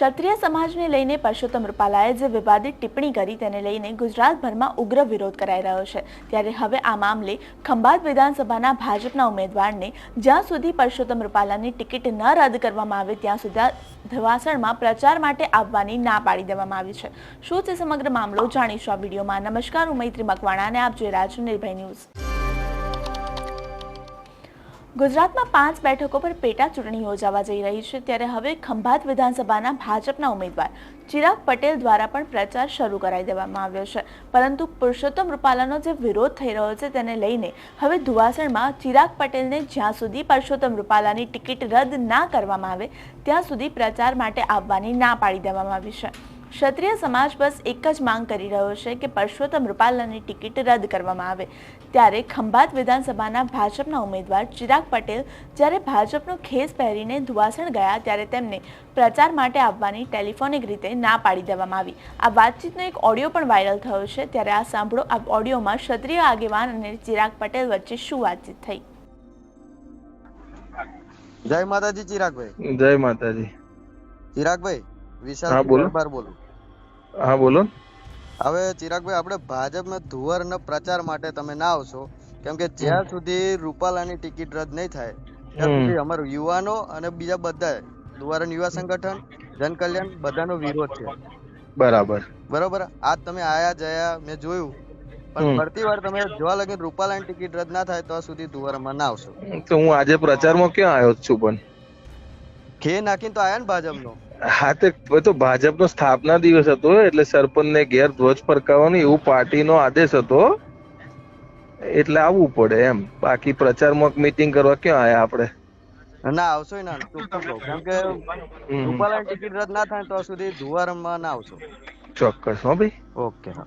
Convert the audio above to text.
ક્ષત્રિય સમાજને લઈને પરસોત્તમ રૂપાલાએ જે વિવાદિત ટિપ્પણી કરી તેને લઈને ગુજરાતભરમાં ઉગ્ર વિરોધ કરાઈ રહ્યો છે. ત્યારે હવે આ મામલે ખંભાત વિધાનસભાના ભાજપના ઉમેદવારને જ્યાં સુધી પરસોત્તમ રૂપાલાની ટિકિટ ન રદ કરવામાં આવે ત્યાં સુધી ધવાસણમાં પ્રચાર માટે આવવાની ના પાડી દેવામાં આવી છે. શું છે સમગ્ર મામલો જાણીશું આ વિડીયોમાં. નમસ્કાર, હું મૈત્રી મકવાણા અને આપ જોઈ રહ્યા છો નિર્ભય ન્યૂઝ. ગુજરાતમાં પાંચ બેઠકો પર પેટા ચૂંટણી યોજાવા જઈ રહી છે ત્યારે હવે ખંભાત વિધાનસભાના ભાજપના ઉમેદવાર ચિરાગ પટેલ દ્વારા પણ પ્રચાર શરૂ કરાવી દેવામાં આવ્યો છે. પરંતુ પુરુષોત્તમ રૂપાલાનો જે વિરોધ થઈ રહ્યો છે તેને લઈને હવે ધુવાસણમાં ચિરાગ પટેલને જ્યાં સુધી પુરુષોત્તમ રૂપાલાની ટિકિટ રદ ના કરવામાં આવે, ત્યાં સુધી પ્રચાર માટે આવવાની ના પાડી દેવામાં આવી છે. ક્ષત્રિય સમાજ બસ એક જ માંગ કરી રહ્યો છે કે પરસોત્તમ રૂપાલાની ટિકિટ રદ કરવામાં આવે. ત્યારે ખંભાત વિધાનસભાના ભાજપના ઉમેદવાર ચિરાગ પટેલ જ્યારે ભાજપનો ખેસ પહેરીને ધુવાસણ ગયા ત્યારે તેમને પ્રચાર માટે આવવાની ટેલિફોનિક રીતે ના પાડી દેવામાં આવી. આ વાતચીતનો એક ઓડિયો પણ વાયરલ થયો છે. ત્યારે આ સાંભળો આ ઓડિયોમાં ક્ષત્રિય આગેવાન અને ચિરાગ પટેલ વચ્ચે શું વાતચીત થઈ? જય માતાજી ચિરાગભાઈ. જય માતાજી. ચિરાગભાઈ વિશાલ હા, બોલો. બોલું. હા બોલો. હવે ચિરાગભાઈ આપણે ભાજપના ધુવરના પ્રચાર માટે તમે ના આવશો. કેમ કે જ્યાં સુધી રૂપાલાની ટિકિટ રદ નહીં થાય ત્યાં સુધી અમારા યુવાનો અને બીજા બધા ધુવારન યુવા સંગઠન જનકલ્યાણ બધાનો વિરોધ છે. બરાબર. બરોબર? આજ તમે આયા જયા મેં જોયું. પણ ફરતી વાર તમે જોવા લગીને રૂપાલાની ટિકિટ રદ ના થાય તો સુધી ધુવારમાં ના આવશો. તો હું આજે પ્રચારમાં ક્યાં આવ્યો છું પણ? ખે નાખીને તો આયા ને ભાજપનો. હા તે તો ભાજપનો સ્થાપના દિવસ હતો એટલે સરપંચને ઘેર ધ્વજ ફરકાવવાનો એવું પાર્ટીનો આદેશ હતો એટલે આવવું પડે એમ. બાકી પ્રચારમાં મીટિંગ કરવા ક્યાં આયા આપણે? ના આવશો ના. કેમ કે. રૂપાલાની ટિકિટ રદ ના થાય તો સુધી ધુવારમાં ના આવશો. ચોક્કસ હો ભાઈ. ઓકે હા.